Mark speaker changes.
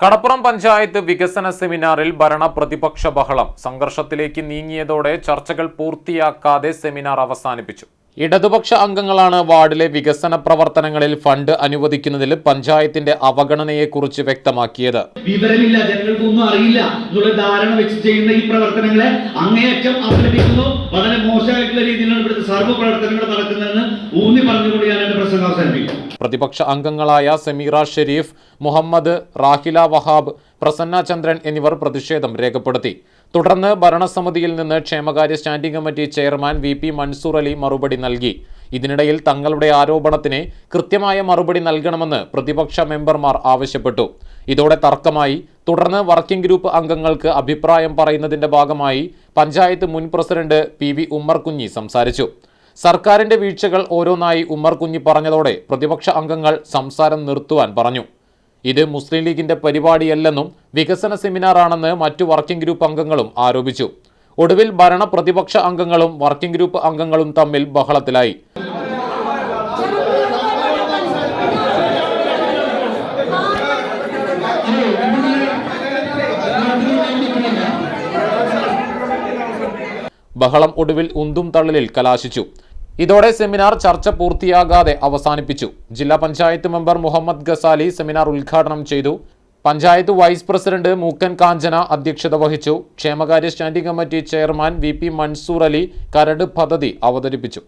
Speaker 1: കടപ്പുറം പഞ്ചായത്ത് വികസന സെമിനാറിൽ ഭരണ പ്രതിപക്ഷ ബഹളം. സംഘർഷത്തിലേക്ക് നീങ്ങിയതോടെ ചർച്ചകൾ പൂർത്തിയാക്കാതെ സെമിനാർ അവസാനിപ്പിച്ചു. ഇടതുപക്ഷ അംഗങ്ങളാണ് വാർഡിലെ വികസന പ്രവർത്തനങ്ങളിൽ ഫണ്ട് അനുവദിക്കുന്നതിൽ പഞ്ചായത്തിന്റെ അവഗണനയെക്കുറിച്ച് വ്യക്തമാക്കിയത്.
Speaker 2: വിവരമില്ല ജനങ്ങൾക്കൊന്നും അറിയില്ല എന്നുള്ള ധാരണ വെച്ച് ചെയ്യുന്ന ഈ പ്രവർത്തനങ്ങളെ അങ്ങേയറ്റം അപലപിക്കുന്നു വളരെ മോശമായിട്ടുള്ള രീതിയിലാണ് ഇവിടുത്തെ സർവ പ്രവർത്തനങ്ങൾ നടക്കുന്നതെന്ന് ഊന്നി പറഞ്ഞുകൊണ്ട് ഞാൻ എന്റെ പ്രസംഗം അവസാനിപ്പിക്കും
Speaker 1: പ്രതിപക്ഷ അംഗങ്ങളായ സമീറ ഷെരീഫ് മുഹമ്മദ് റാഹില വഹാബ് പ്രസന്ന ചന്ദ്രൻ എന്നിവർ പ്രതിഷേധം രേഖപ്പെടുത്തി. തുടർന്ന് ഭരണസമിതിയിൽ നിന്ന് ക്ഷേമകാര്യ standing committee chairman V P Mansoor Ali മറുപടി നൽകി. ഇതിനിടയിൽ തങ്ങളുടെ ആരോപണത്തിന് കൃത്യമായ മറുപടി നൽകണമെന്ന് പ്രതിപക്ഷ മെമ്പർമാർ ആവശ്യപ്പെട്ടു. ഇതോടെ തർക്കമായി. തുടർന്ന് വർക്കിംഗ് ഗ്രൂപ്പ് അംഗങ്ങൾക്ക് അഭിപ്രായം പറയുന്നതിന്റെ ഭാഗമായി പഞ്ചായത്ത് മുൻ പ്രസിഡന്റ് പി വി ഉമ്മർ കുഞ്ഞി സംസാരിച്ചു. സർക്കാരിന്റെ വീഴ്ചകൾ ഓരോന്നായി ഉമ്മർ കുഞ്ഞി പറഞ്ഞതോടെ പ്രതിപക്ഷ അംഗങ്ങൾ സംസാരം നിർത്തുവാൻ പറഞ്ഞു. ഇത് മുസ്ലിം ലീഗിന്റെ പരിപാടിയല്ലെന്നും വികസന സെമിനാറാണെന്ന് മറ്റു വർക്കിംഗ് ഗ്രൂപ്പ് അംഗങ്ങളും ആരോപിച്ചു. ഒടുവിൽ ഭരണ പ്രതിപക്ഷ അംഗങ്ങളും വർക്കിംഗ് ഗ്രൂപ്പ് അംഗങ്ങളും തമ്മിൽ ബഹളത്തിലായി. ബഹളം ഒടുവിൽ ഉന്തും തള്ളലിൽ കലാശിച്ചു. ഇതോടെ സെമിനാർ ചർച്ച പൂർത്തിയാകാതെ അവസാനിപ്പിച്ചു. ജില്ലാ പഞ്ചായത്ത് മെമ്പർ മുഹമ്മദ് ഗസാലി സെമിനാർ ഉദ്ഘാടനം ചെയ്തു. പഞ്ചായത്ത് വൈസ് പ്രസിഡന്റ് മൂക്കൻ കാഞ്ചന അധ്യക്ഷത വഹിച്ചു. ക്ഷേമകാര്യ standing committee chairman V P Mansoor Ali കരട് പദ്ധതി അവതരിപ്പിച്ചു.